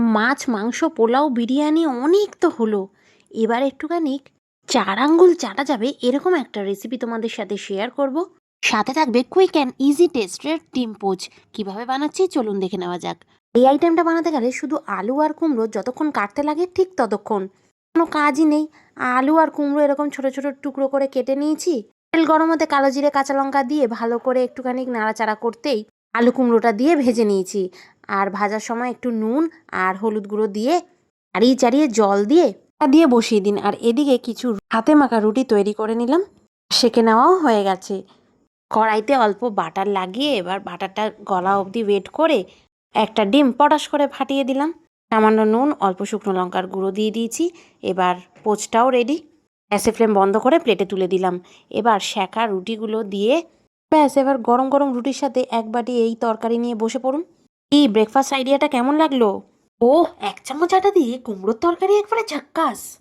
মাছ, মাংস, পোলাও, বিরিয়ানি অনেক তো হলো। এবার একটুখানি চার আঙ্গুল চাটা যাবে এরকম একটা রেসিপি তোমাদের সাথে শেয়ার করব। সাথে থাকবে কুইক অ্যান্ড ইজি টেস্টের ডিম পোচ। কীভাবে বানাচ্ছি চলুন দেখে নেওয়া যাক। এই আইটেমটা বানাতে গেলে শুধু আলু আর কুমড়ো যতক্ষণ কাটতে লাগে ঠিক ততক্ষণ। কোনো কাজই নেই। আলু আর কুমড়ো এরকম ছোট ছোট টুকরো করে কেটে নিয়েছি। তেল গরম হতে কালো জিরে, কাঁচা লঙ্কা দিয়ে ভালো করে একটুখানি নাড়াচাড়া করতেই আলু কুমড়োটা দিয়ে ভেজে নিয়েছি। আর ভাজার সময় একটু নুন আর হলুদ গুঁড়ো দিয়ে চাড়িয়ে চাড়িয়ে জল দিয়ে দিয়ে বসিয়ে দিন। আর এদিকে কিছু হাতে মাখা রুটি তৈরি করে নিলাম। সেকে নেওয়াও হয়ে গেছে। কড়াইতে অল্প বাটার লাগিয়ে এবার বাটারটা গলা অবধি ওয়েট করে একটা ডিম পটাশ করে ফাটিয়ে দিলাম। সামান্য নুন, অল্প শুকনো লঙ্কার গুঁড়ো দিয়ে দিয়েছি। এবার পোচটাও রেডি গ্যাসের ফ্লেম বন্ধ করে প্লেটে তুলে দিলাম। এবার শেখা রুটিগুলো দিয়ে ব্যাস, এবার গরম গরম রুটির সাথে এক বাটি এই তরকারি নিয়ে বসে পড়ুন। এই ব্রেকফাস্ট আইডিয়াটা কেমন লাগল? ও এক চামচ আটা দিয়ে কুমড়োর তরকারি একবারে ঝাক্কাস।